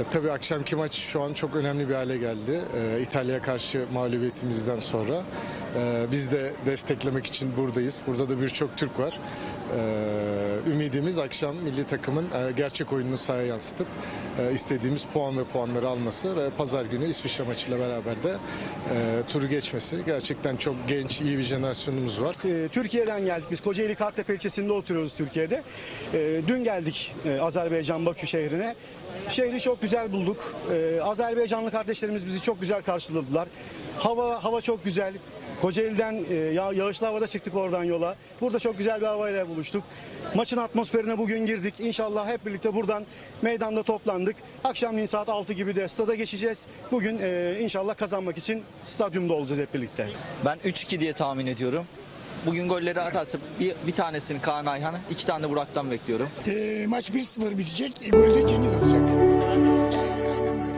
E, Tabii akşamki maç şu an çok önemli bir hale geldi. E, İtalya'ya karşı mağlubiyetimizden sonra. E, biz de desteklemek için buradayız. Burada da birçok Türk var. E, ümidimiz akşam milli takımın e, gerçek oyununu sahaya yansıtıp e, istediğimiz puan ve puanları alması ve pazar günü İsviçre maçıyla beraber de e, turu geçmesi. Gerçekten çok genç, iyi bir jenerasyonumuz var. Ee, Türkiye'den geldik. Biz Kocaeli Kartepe ilçesinde oturuyoruz Türkiye'de. Ee, Dün geldik e, Azerbaycan Bakü şehrine. Şehri çok güzel bulduk. Ee, Azerbaycanlı kardeşlerimiz bizi çok güzel karşıladılar. Hava hava çok güzel. Kocaeli'den e, ya, yağışlı havada çıktık oradan yola. Burada çok güzel bir havayla buluştuk. Maçın atmosferine bugün girdik. İnşallah hep birlikte buradan meydanda toplandık. Akşamleyin saat 6 gibi de stada geçeceğiz. Bugün e, inşallah kazanmak için stadyumda olacağız hep birlikte. Ben 3-2 diye tahmin ediyorum. Bugün golleri atarsa bir, bir tanesini Kaan Ayhan, iki tane Burak'tan bekliyorum. Ee, e, maç 1-0 bitecek. Golü de Cengiz atacak. Ee, aynen böyle.